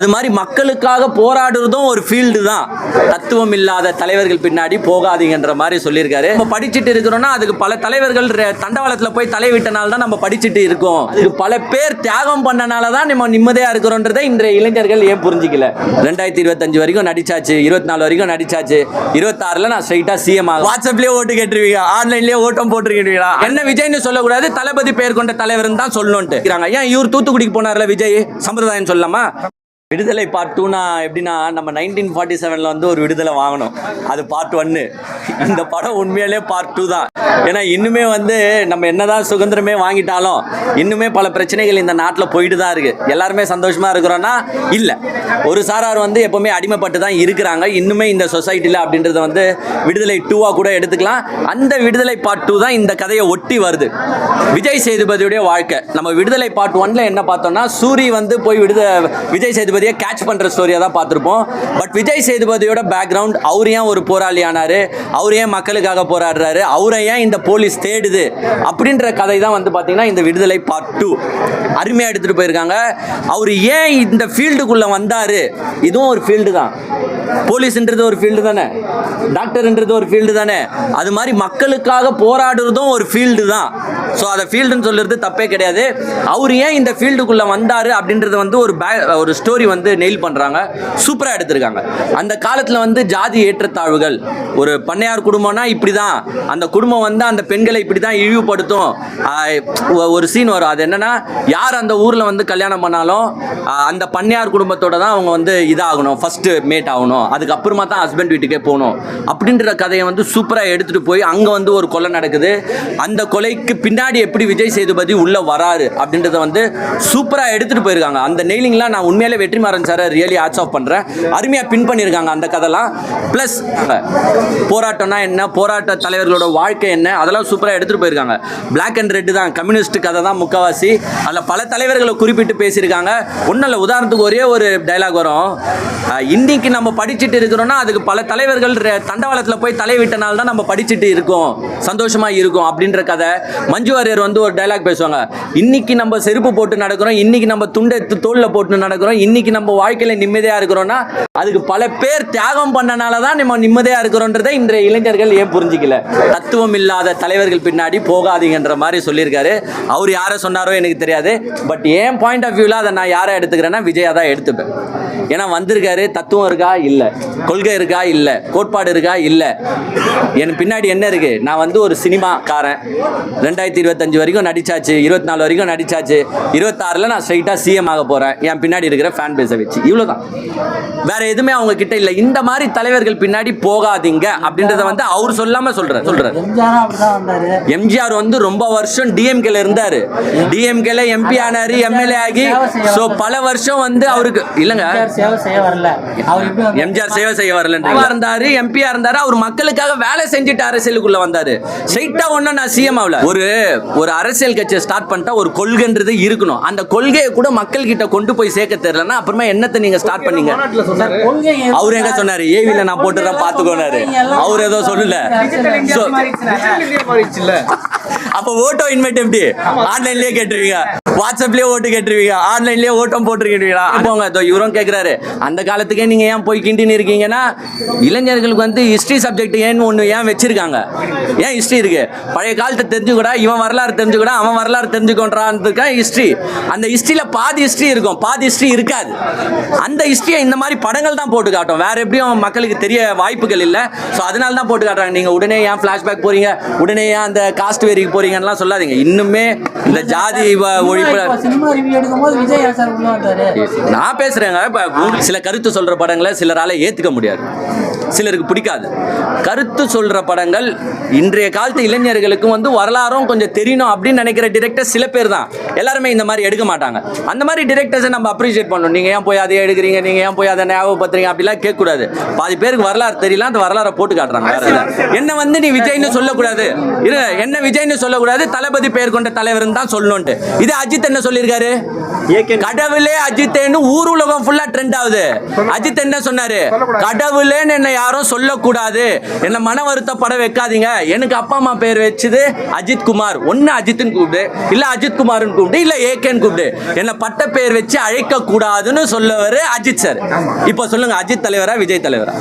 அது மாதிரி மக்களுக்காக போராடுறதும் ஒரு ஃபீல்டு தான். தத்துவம் இல்லாத தலைவர்கள் பின்னாடி போகாதீங்கன்ற மாதிரி சொல்லியிருக்காரு. நம்ம படிச்சுட்டு இருக்கிறோம்னா அதுக்கு பல தலைவர்கள் தண்டவாளத்தில் போய் தலைவிட்டனால தான் நம்ம படிச்சுட்டு இருக்கோம். அதுக்கு பல பேர் தியாகம் பண்ணனால தான் நம்ம நிம்மதியாக இருக்கிறோன்றதை இன்றைய இளைஞர்கள் ஏன் புரிஞ்சிக்கல? ரெண்டாயிரத்தி இருபத்தஞ்சு வரைக்கும் நடிச்சாச்சு இருபத்தி நாலு வரைக்கும் நடிச்சாச்சு இருபத்தாறுல நான் ஸ்ட்ரைட்டா சிஎம் ஆகும் வாட்ஸ்அப்லயே ஓட்டு கேட்டுருவீங்க ஆன்லைன்லயே ஓட்டம் போட்டுருக்கீங்களா என்ன விஜய்னு சொல்லக்கூடாது தளபதி பேர் கொண்ட தலைவர்னு தான் இருக்கிறாங்க. ஏன் இவர் தூத்துக்குடிக்கு போனார்ல விஜய்? சம்பிரதாயம் சொல்லலாமா? விடுதலை பார்ட் டூனா எப்படின்னா நம்ம நைன்டீன் ஃபார்ட்டி செவனில் வந்து ஒரு விடுதலை வாங்கணும். அது பார்ட் ஒன்று இந்த படம் உண்மையிலே பார்ட் டூ தான். ஏன்னா இன்னுமே வந்து நம்ம என்னதான் சுதந்திரமே வாங்கிட்டாலும் இன்னுமே பல பிரச்சனைகள் இந்த நாட்டில் போயிட்டு தான் இருக்குது எல்லாருமே சந்தோஷமாக இருக்கிறோன்னா இல்லை. ஒரு சாரார் வந்து எப்போவுமே அடிமைப்பட்டு தான் இருக்கிறாங்க. இன்னுமே இந்த சொசைட்டியில் அப்படின்றத வந்து விடுதலை டூவாக கூட எடுத்துக்கலாம். அந்த விடுதலை பார்ட் டூ தான் இந்த கதையை ஒட்டி வருது. விஜய் சேதுபதியுடைய வாழ்க்கை. நம்ம விடுதலை பார்ட் ஒன்ல என்ன பார்த்தோம்னா சூரி வந்து போய் விடுத விஜய் சேதுபதி சேதுபதியை கேட்ச் பண்ணுற ஸ்டோரியாக தான் பார்த்துருப்போம். பட் விஜய் சேதுபதியோட பேக்ரவுண்ட் அவர் ஏன் ஒரு போராளி ஆனார்? அவர் ஏன் மக்களுக்காக போராடுறாரு? அவரை ஏன் இந்த போலீஸ் தேடுது? அப்படின்ற கதை தான் வந்து பார்த்தீங்கன்னா இந்த விடுதலை பார்ட் டூ அருமையாக எடுத்துகிட்டு போயிருக்காங்க. அவர் ஏன் இந்த ஃபீல்டுக்குள்ளே வந்தார்? இதுவும் ஒரு ஃபீல்டு தான். போலீஸ்ன்றது ஒரு ஃபீல்டு தானே? டாக்டர்ன்றது ஒரு ஃபீல்டு தானே? அது மாதிரி மக்களுக்காக போராடுறதும் ஒரு ஃபீல்டு தான். ஸோ அதை ஃபீல்டுன்னு சொல்கிறது தப்பே கிடையாது. அவர் ஏன் இந்த ஃபீல்டுக்குள்ளே வந்தார் அப்படின்றது வந்து ஒரு பே ஒரு ஸ்டோரி வந்து நெயில் பண்ணுறாங்க சூப்பராக எடுத்திருக்காங்க. அந்த காலத்தில் வந்து ஜாதி ஏற்றத்தாழ்வுகள் ஒரு பண்ணையார் குடும்பம்னா இப்படி தான் அந்த குடும்பம் வந்து அந்த பெண்களை இப்படி தான் இழிவுபடுத்தும் ஒரு சீன் வரும். அது என்னன்னா யார் அந்த ஊரில் வந்து கல்யாணம் பண்ணாலும் அந்த பண்ணையார் குடும்பத்தோட தான் அவங்க வந்து இதாகணும். ஃபஸ்ட்டு மேட் ஆகணும். அதுக்கப்புறமா தான் ஹஸ்பண்ட் வீட்டுக்கே போகணும். அப்படின்ற கதையை வந்து சூப்பராக எடுத்துகிட்டு போய் அங்கே வந்து ஒரு கொலை நடக்குது. அந்த கொலைக்கு பின்னாடி எப்படி விஜய் சேதுபதி உள்ளே வராரு அப்படின்றத வந்து சூப்பராக எடுத்துகிட்டு போயிருக்காங்க. அந்த நெய்லிங்லாம் நான் உண்மையிலே வெற்றிமாறன் சாரை ரியலி ஆட்ஸ் ஆஃப் பண்ணுறேன் அருமையாக பின் பண்ணியிருக்காங்க அந்த கதைலாம். ப்ளஸ் போராட்டம்னா என்ன? போராட்ட தலைவர்களோட வாழ்க்கை என்ன? அதெல்லாம் சூப்பராக எடுத்துகிட்டு போயிருக்காங்க. பிளாக் அண்ட் ரெட் தான் கம்யூனிஸ்ட் கதை தான் முக்கவாசி. அதில் பல தலைவர்களை குறிப்பிட்டு பேசியிருக்காங்க. ஒன்றும் இல்லை உதாரணத்துக்கு ஒரே ஒரு டைலாக் வரும். இன்னைக்கு நம்ம படிச்சுட்டு இருக்கிறோம்னா அதுக்கு பல தலைவர்கள் தண்டவாளத்தில் போய் தலைவிட்டனால தான் நம்ம படிச்சுட்டு இருக்கோம். சந்தோஷமா இருக்கும் அப்படின்ற கதை. மஞ்சு வாரியர் வந்து ஒரு டைலாக் பேசுவாங்க. இன்னைக்கு நம்ம செருப்பு போட்டு நடக்கிறோம் இன்னைக்கு நம்ம துண்டை தோளில் போட்டு நடக்கிறோம் இன்னைக்கு நம்ம வாழ்க்கையில் நிம்மதியாக இருக்கிறோம்னா அதுக்கு பல பேர் தியாகம் பண்ணனால தான் நம்ம நிம்மதியாக இருக்கிறோன்றதை இன்றைய இளைஞர்கள் ஏன் புரிஞ்சிக்கல? தத்துவம் இல்லாத தலைவர்கள் பின்னாடி போகாதீங்கன்ற மாதிரி சொல்லியிருக்காரு. அவர் யாரை சொன்னாரோ எனக்கு தெரியாது. பட் ஏன் பாயிண்ட் ஆஃப் வியூவில் அதை நான் யாரை எடுத்துக்கிறேன்னா விஜயா தான் எடுத்துப்பேன். ஏன்னா வந்திருக்காரு தத்துவம் இருக்கா? இல்லை. கொள்கை இருக்கா? இல்லை. கோட்பாடு இருக்கா? இல்லை. என் பின்னாடி என்ன இருக்கு? நான் வந்து ஒரு சினிமாக்காரன். ரெண்டாயிரத்தி இருபத்தஞ்சு வரைக்கும் நடிச்சாச்சு. இருபத்தி நாலு வரைக்கும் நடிச்சாச்சு. இருபத்தாறில் நான் ஸ்ட்ரைட்டாக சிஎம் ஆக போகிறேன் என் பின்னாடி இருக்கிற ஃபேன் பேஸை வச்சு. இவ்வளோதான் வேற எதுவுமே அவங்க கிட்ட இல்லை. இந்த மாதிரி தலைவர்கள் பின்னாடி போகாதீங்க அப்படின்றத வந்து அவர் சொல்லாம சொல்றாரு. சொல்றாரு. எம்ஜிஆர் வந்து ரொம்ப வருஷம் டிஎம்கேல இருந்தாரு. டிஎம்கேல எம்பி ஆனாரு எம்எல்ஏ ஆகி. ஸோ பல வருஷம் வந்து அவருக்கு இல்லைங்க. எம்ஜிஆர் சேவை செய்ய வரல. அவர் எப்படி? எம்ஜிஆர் சேவை செய்ய இருந்தாரு எம்பியா இருந்தாரு அவர் மக்களுக்காக வேலை செஞ்சுட்டு அரசியலுக்குள்ள வந்தாரு. ஸ்ட்ரைட்டா ஒன்னும் நான் சிஎம் ஆகல ஒரு ஒரு அரசியல் கட்சியை ஸ்டார்ட் பண்ணிட்டா ஒரு கொள்கைன்றது இருக்கணும். அந்த கொள்கையை கூட மக்கள் கிட்ட கொண்டு போய் சேர்க்க தெரியலன்னா அப்புறமா என்னத்தை நீங்க ஸ்டார்ட் பண்ணீங்க? அவர் எங்க சொன்னாரு? ஏவில நான் போட்டுறேன் பாத்துக்கோனாரு அவர் ஏதோ சொல்லல. அப்ப ஓட்டோ இன்வைட் எப்படி? ஆன்லைன்லயே கேட்டுருவீங்க வாட்ஸ்அப்லயே ஓட்டு கேட்டுருவீங்க ஆன்லைன்லயே ஓட்டம் போட்டுருக்கீங்களா? போங்க இதோ இவரும் கேட்குறாரு அந்த காலத்துக்கே நீங்க ஏன் போய் கிண்டின்னு இருக்கீங்கன்னா இளைஞர்களுக்கு வந்து ஹிஸ்டரி சப்ஜெக்ட் ஏன்னு ஒண்ணு ஏன் வச்சிருக்காங்க? ஏன் ஹிஸ்டரி இருக்கு? பழைய காலத்தை தெரிஞ்சுக்கூடா இவன் வரலாறு தெரிஞ்சுக்கூடா அவன் வரலாறு தெரிஞ்சுக்கொண்டான்றதுக்கா ஹிஸ்டரி அந்த ஹிஸ்டரியில பாதி ஹிஸ்டரி இருக்கும் பாதி ஹிஸ்டரி இருக்காது. அந்த ஹிஸ்டரியை இந்த மாதிரி படங்கள் தான் போட்டு காட்டும். வேற எப்படியும் மக்களுக்கு தெரிய வாய்ப்புகள் இல்லை. ஸோ அதனால தான் போட்டு காட்டுறாங்க. நீங்க உடனே ஏன் ஃபிளாஷ்பேக் போறீங்க? உடனே ஏன் அந்த காஸ்ட் வேரிக்கு போறீங்கன்னுலாம் சொல்லாதீங்க. இன்னுமே இந்த ஜாதி ஒழி நான் பேசுறேங்க. இப்ப சில கருத்து சொல்ற படங்களை சிலரால ஏத்துக்க முடியாது. சிலருக்கு பிடிக்காது. கருத்து சொல்ற படங்கள் இன்றைய காலத்து இளைஞர்களுக்கு வந்து வரலாறும் கொஞ்சம் தெரியணும் அப்படின்னு நினைக்கிற டிரெக்டர் சில பேர் தான். எல்லாருமே இந்த மாதிரி எடுக்க மாட்டாங்க. அந்த மாதிரி டிரெக்டர்ஸை நம்ம அப்ரிஷியேட் பண்ணணும். நீங்க ஏன் போய் அதை எடுக்கிறீங்க? நீங்க ஏன் போய் அதை ஞாபகப்படுத்துறீங்க? அப்படிலாம் கேட்கக்கூடாது. பாதி பேருக்கு வரலாறு தெரியல அந்த வரலாறை போட்டு காட்டுறாங்க. என்ன வந்து நீ விஜய்னு சொல்லக்கூடாது. இரு என்ன விஜய்னு சொல்லக்கூடாது? தளபதி பெயர் கொண்ட தலைவர்னு தான் சொல்லணும்ட்டு இது அஜித் என்ன சொல்லியிருக்காரு கடவுளே அஜித்தேன்னு ஊர் உலகம் ஃபுல்லா ட்ரெண்ட் ஆகுது. அஜித் என்ன சொன்னாரு? கடவுளேன்னு என்ன யாரும் சொல்லக்கூடாது. என்ன மன வருத்தப்பட வைக்காதீங்க. எனக்கு அப்பா அம்மா பேர் வச்சது அஜித் குமார். ஒன்னு அஜித்னு கூப்பிடு. இல்ல அஜித் குமார்னு கூப்பிடு. இல்ல ஏகேன்னு கூப்பிடு. என்ன பட்ட பேர் வச்சு அழைக்க கூடாதுன்னு சொல்லவரு அஜித் சார் இப்போ சொல்லுங்க அஜித் தலைவரா விஜய் தலைவரா.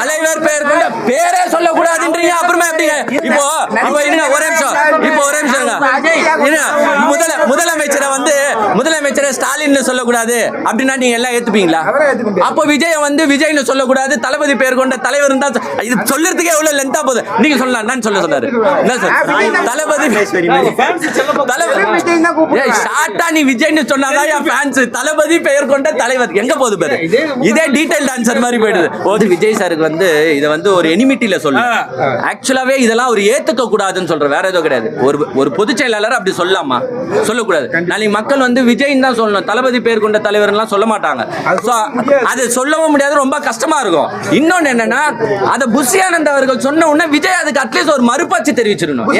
தலைவர் பேர் பேரே சொல்லக்கூடாதுன்றீங்க. அப்புறமா எப்படிங்க இப்போ இப்போ இருங்க ஒரே நிமிஷம் இப்போ ஒரே நிமிஷம் இருங்க. இருங்க முதல முதலமைச்சரை வந்து முதலமைச்சரை ஸ்டாலின் சொல்லக்கூடாது அப்படின்னா நீங்க எல்லாம் ஏத்துப்பீங்களா? அப்போ விஜய் வந்து விஜய்னு சொல்லக்கூடாது தளபதி பேர் கொண்ட தலைவர் தான் இது சொல்றதுக்கே எவ்வளவு லென்த்தா போகுது? நீங்க சொல்லலாம் நான் சொல்ல சொன்னாரு. என்ன சார் தளபதி தளபதி ஷார்ட்டா நீ விஜய்னு சொன்னாதான் என் ஃபேன்ஸ் தளபதி பெயர் கொண்ட தலைவர். எங்க போகுது பேரு? இதே டீடைல் டான்சர் மாதிரி போயிடுது. ஓது விஜய் சாருக்கு வந்து இதை வந்து ஒரு எனிமிட்டில சொல்லு. ஆக்சுவலாவே இதெல்லாம் ஒரு ஏத்துக்க கூடாதுன்னு சொல்ற வேற ஏதோ கிடையாது. ஒரு ஒரு பொதுச் செயலாளர் அப்படி சொல்லலாமா? சொல்லக்கூடாது. நாளைக்கு மக்கள் வந்து விஜய் தான் சொல்லணும். தளபதி பேர் கொண்ட தலைவர்லாம் சொல்ல மாட்டாங்க. அது சொல்லவும் முடியாது. ரொம்ப கஷ்டமா இருக்கும். இன்னொன்னு என்னன்னா அத புஷி ஆனந்த் அவர்கள் சொன்ன உடனே விஜய் அதுக்கு அட்லீஸ்ட் ஒரு மறுபாச்சு தெரிவிச்சிடணும்.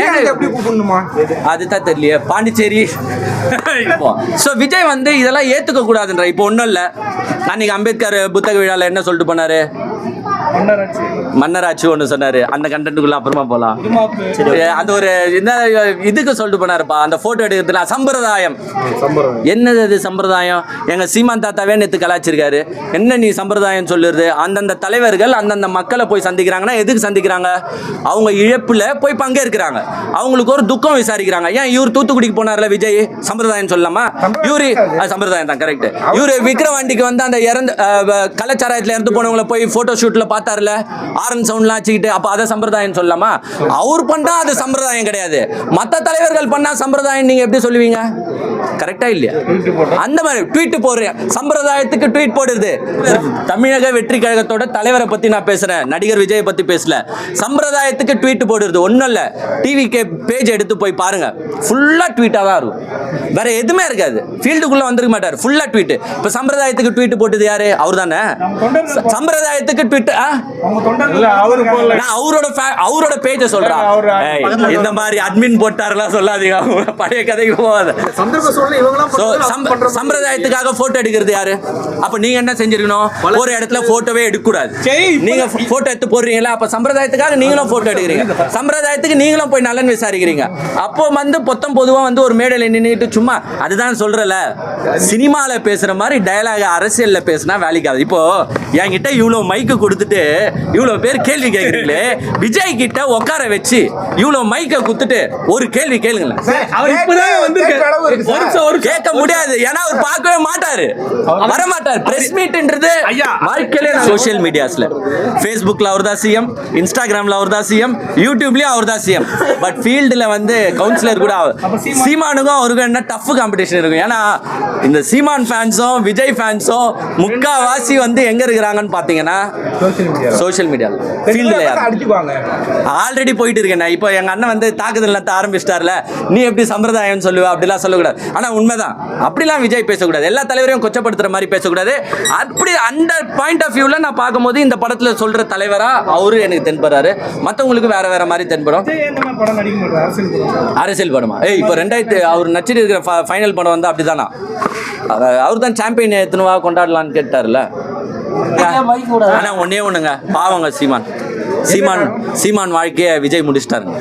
அதுதான் தெரியலையே. பாண்டிச்சேரி. ஸோ விஜய் வந்து இதெல்லாம் ஏத்துக்க கூடாதுன்ற இப்போ ஒன்றும் இல்லை. அன்னைக்கு அம்பேத்கர் புத்தக விழால என்ன சொல்லிட்டு போனாரு? மன்னராட்சி. ஒன்று சொன்னாரு. அந்த கண்டென்ட்டுக்குள்ள அப்புறமா போலாம். சரி, அந்த ஒரு என்ன இதுக்கு சொல்லிட்டு போனாருப்பா. அந்த போட்டோ எடுக்கிறதுல சம்பிரதாயம். என்னது அது சம்பிரதாயம்? எங்க சீமான் தாத்தாவே நேத்து கலாச்சிருக்காரு என்ன நீ சம்பிரதாயம் சொல்லுறது? அந்தந்த தலைவர்கள் அந்தந்த மக்களை போய் சந்திக்கிறாங்கன்னா எதுக்கு சந்திக்கிறாங்க? அவங்க இழப்புல போய் பங்கேற்கிறாங்க. அவங்களுக்கு ஒரு துக்கம் விசாரிக்கிறாங்க. ஏன் இவர் தூத்துக்குடிக்கு போனார்ல விஜய்? சம்பிரதாயம் சொல்லலாமா? இவரு சம்பிரதாயம் தான் கரெக்ட் இவரு விக்ரவாண்டிக்கு வந்து அந்த இறந்து கள்ளச்சாராயத்துல இறந்து போனவங்கள போய் போட்டோ ஷூட்ல பார்த்தார்ல ஆரன் சவுண்ட்லாம் வச்சுக்கிட்டு அப்ப அதை சம்பிரதாயம் சொல்லலாமா? அவர் பண்ணா அது சம்பிரதாயம் கிடையாது. மத்த தலைவர்கள் பண்ணா சம்பிரதாயம் நீங்க எப்படி சொல்லுவீங்க? கரெக்டா இல்லையா? அந்த மாதிரி ட்வீட் போடுறேன். சம்பிரதாயத்துக்கு ட்வீட் போடுறது. தமிழக வெற்றி கழகத்தோட தலைவரை பத்தி நான் பேசுறேன். நடிகர் விஜயை பத்தி பேசல. சம்பிரதாயத்துக்கு ட்வீட் போடுறது ஒண்ணும் இல்ல. டிவி கே பேஜ் எடுத்து போய் பாருங்க. ஃபுல்லா ட்வீட்டா தான் இருக்கும் வேற எதுவுமே இருக்காது. ஃபீல்டுக்குள்ள வந்திருக்க மாட்டார். ஃபுல்லா ட்வீட் இப்ப சம்பிரதாயத்துக்கு ட்வீட் போட்டது யாரு? அவர் தானே சம்பிரதாயத்துக்கு ட்வீட் அவரோட அவரோட பேஜ சொல்றேன் இந்த மாதிரி அட்மின் போட்டாருலாம் சொல்லாதீங்க. அவங்க பழைய கதைக்கு போகாத. சம்பிரதாயத்துக்காக போட்டோ எடுக்கிறது யாரு? அப்ப நீங்க என்ன செஞ்சிருக்கணும்? ஒரு இடத்துல போட்டோவே எடுக்க கூடாது நீங்க போட்டோ எடுத்து போடுறீங்களா அப்ப சம்பிரதாயத்துக்காக நீங்களும் போட்டோ எடுக்கிறீங்க. சம்பிரதாயத்துக்கு நீங்களும் போய் நலன் விசாரிக்கிறீங்க. அப்போ வந்து பொத்தம் பொதுவா வந்து ஒரு மேடையில நின்னுட்டு சும்மா அதுதான் சொல்றல. சினிமால பேசுற மாதிரி டயலாக் அரசியல்ல பேசினா வேலைக்காது இப்போ என்கிட்ட இவ்வளவு மைக்கு கொடுத்துட்டு இவ்வளவு பேர் கேள்வி கேட்குறீங்களே விஜய் கிட்ட உட்கார வச்சு இவ்வளவு மைக்கை குத்துட்டு ஒரு கேள்வி கேளுங்களேன். அவர் இப்பதான் வந்திருக்காரு. ஒரு கேட்க முடியாது. ஏன்னா அவர் பார்க்கவே மாட்டாரு. வர மாட்டார் பிரஸ் மீட்ன்றது ஐயா. வாழ்க்கையிலே சோஷியல் மீடியாஸ்ல ஃபேஸ்புக்ல அவர் தான் சிஎம் இன்ஸ்டாகிராம்ல அவர் தான் சிஎம் யூடியூப்லயும் அவர் தான் சிஎம் பட் ஃபீல்டுல வந்து கவுன்சிலர் கூட அவர் சீமானுக்கும் அவருக்கும் என்ன டஃப் காம்படிஷன் இருக்கும். ஏன்னா இந்த சீமான் ஃபேன்ஸும் விஜய் ஃபேன்ஸும் முக்காவாசி வந்து எங்க இருக்கிறாங்கன்னு பாத்தீங்கன்னா. சோஷியல் அடிச்சுக்குவாங்க. ஆல்ரெடி போயிட்டு இருக்கேன் இப்போ எங்க அண்ணன் வந்து தாக்குதல் நடத்த ஆரம்பிச்சிட்டார்ல. நீ எப்படி சம்பிரதாயம் சொல்லுவ? அப்படிலாம் சொல்லக்கூடாது. ஆனா உண்மைதான். அப்படிலாம் விஜய் பேசக்கூடாது. எல்லா தலைவரையும் கொச்சப்படுத்துற மாதிரி பேசக்கூடாது. அப்படி அந்த பாயிண்ட் ஆஃப் வியூல நான் பார்க்கும்போது இந்த படத்துல சொல்ற தலைவரா அவரு எனக்கு தென்படுறாரு. மத்தவங்களுக்கு வேற வேற மாதிரி தென்படும். இந்த மாதிரி படம் நடிக்க மாட்டாரு? அரசியல் படம். ஏய் இப்போ ரெண்டாயிரத்து அவர் நச்சிட்டு இருக்கிற ஃபைனல் படம் வந்து அப்படிதானா? அவர் தான் சாம்பியன் எத்தனுவா கொண்டாடலான்னு கேட்டார்ல. ஆனா ஒன்னே ஒண்ணுங்க. பாவங்க சீமான். சீமான் சீமான் வாழ்க்கையை விஜய் முடிச்சிட்டாருங்க.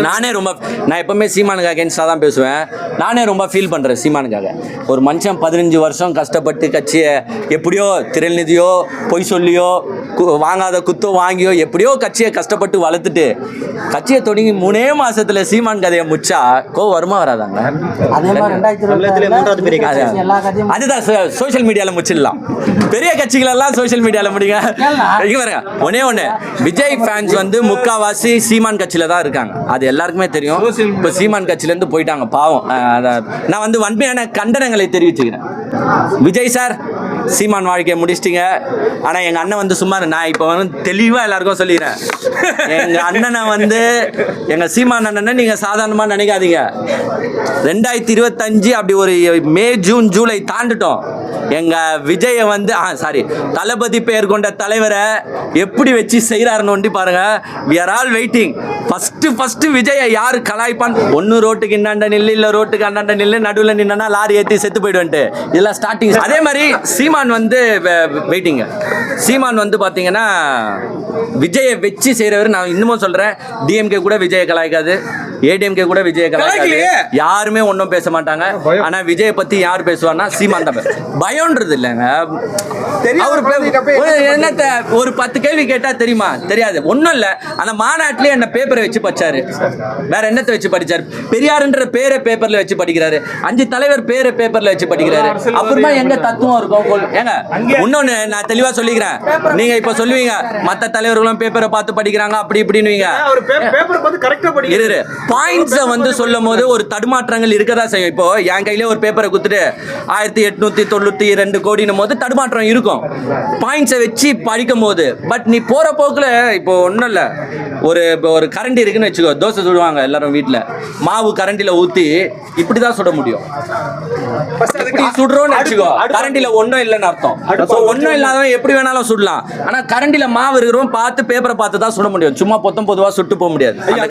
நானே ரொம்ப நான் எப்பவுமே சீமானுக்கு அகேன்ஸ்டாக தான் பேசுவேன். நானே ரொம்ப ஃபீல் பண்ணுறேன் சீமானுக்காக. ஒரு மனுஷன் பதினஞ்சு வருஷம் கஷ்டப்பட்டு கட்சியை எப்படியோ திரள்நிதியோ பொய் சொல்லியோ கு- வாங்காத குத்தோ வாங்கியோ எப்படியோ கட்சியை கஷ்டப்பட்டு வளர்த்துட்டு கட்சியை தொடங்கி மூணே மாசத்துல சீமான் கதையை முச்சா கோ வருமா வராதாங்க? அதே மாதிரி ரெண்டாயிரத்தி தமிழகத்திலே மூன்றாவது பெரிய கட்சி. இருபத்தி எல்லா கட்சியும் அதுதான் சோஷியல் மீடியால முடிச்சிடலாம். பெரிய கட்சிகள் எல்லாம் சோஷியல் மீடியால? இங்க பாருங்க ஒண்ணே ஒண்ணு. விஜய் ஃபேன்ஸ் வந்து முக்காவாசி சீமான் கட்சியில தான் இருக்காங்க. அது எல்லாருக்குமே தெரியும். இப்போ சீமான் கட்சியில இருந்து போயிட்டாங்க பாவம். நான் வந்து வன்மையான கண்டனங்களை தெரிவிச்சுக்கிறேன். விஜய் சார் சீமான் வாழ்க்கையை முடிச்சிட்டிங்க. ஆனால் எங்கள் அண்ணன் வந்து சும்மா நான் இப்போ வந்து தெளிவாக எல்லாருக்கும் சொல்லிடுறேன் எங்கள் அண்ணனை வந்து எங்கள் சீமான் அண்ணனை நீங்கள் சாதாரணமாக நினைக்காதீங்க. ரெண்டாயிரத்தி இருபத்தஞ்சு அப்படி ஒரு மே ஜூன் ஜூலை தாண்டுட்டோம். எங்கள் விஜயை வந்து ஆ சாரி தளபதி பெயர் கொண்ட தலைவரை எப்படி வச்சு செய்கிறாருன்னு ஒண்டி பாருங்கள் we are all waiting first first விஜயை யார் கலாய்ப்பான்? ஒன்று ரோட்டுக்கு இன்னாண்ட நில்லு இல்லை ரோட்டுக்கு அண்ணாண்ட நில்லு நடுவில் நின்னா லாரி ஏற்றி செத்து போயிடுவேன்ட்டு. இதெல்லாம் ஸ்டார்டிங் அதே மாதிரி சீமான் வந்து வெயிட்டிங்க. சீமான் வந்து பார்த்தீங்கன்னா விஜயை வச்சு செய்கிறவர் நான் இன்னமும் சொல்கிறேன் டிஎம்கே கூட விஜயை கலாய்க்காது. ஏடிஎம்கே கூட விஜயை. யாருமே ஒன்றும் பேச மாட்டாங்க. ஆனா விஜயை பத்தி யார் பேசுவார்னா சீமான் தான் பயம்ன்றது இல்லைங்க. அவர் என்னத்த ஒரு பத்து கேள்வி கேட்டா தெரியுமா? தெரியாது. ஒண்ணும் இல்ல. அந்த மாநாட்டிலே என்ன பேப்பரை வச்சு படிச்சாரு. வேற என்னத்தை வச்சு படிச்சாரு? பெரியாருன்ற பேரை பேப்பர்ல வச்சு படிக்கிறாரு. அஞ்சு தலைவர் பேரை பேப்பர்ல வச்சு படிக்கிறாரு. அப்புறமா எங்க தத்துவம் இருக்கும் ஏங்க இன்னொன்னு நான் தெளிவா சொல்லிக்கிறேன். நீங்க இப்ப சொல்லுவீங்க மத்த தலைவர்களும் பேப்பரை பார்த்து படிக்கிறாங்க அப்படி இப்படின்னு பாயிண்ட்ஸை வந்து சொல்லும் போது ஒரு தடுமாற்றங்கள் இருக்கதா செய்யும். இப்போ என் கையிலே ஒரு பேப்பரை குத்துட்டு ஆயிரத்தி எட்நூத்தி தொண்ணூத்தி ரெண்டு கோடினும் போது தடுமாற்றம் இருக்கும். பாயிண்ட்ஸை வச்சு படிக்கும் போது பட் நீ போற போக்குல இப்போ ஒன்றும் இல்லை. ஒரு இப்போ ஒரு கரண்டி இருக்குன்னு வச்சுக்கோ. தோசை சுடுவாங்க எல்லாரும் வீட்டில் மாவு கரண்டில ஊற்றி இப்படி தான் சுட முடியும். சுடுறோம்னு வச்சுக்கோ. கரண்டில ஒன்றும் இல்லைன்னு அர்த்தம். ஸோ ஒன்றும் இல்லாதவன் எப்படி வேணாலும் சுடலாம். ஆனால் கரண்டில மாவு இருக்கிறவன் பார்த்து பேப்பரை பார்த்து தான் சுட முடியும். சும்மா பொத்தம் பொதுவாக சுட்டு போக முடியாது.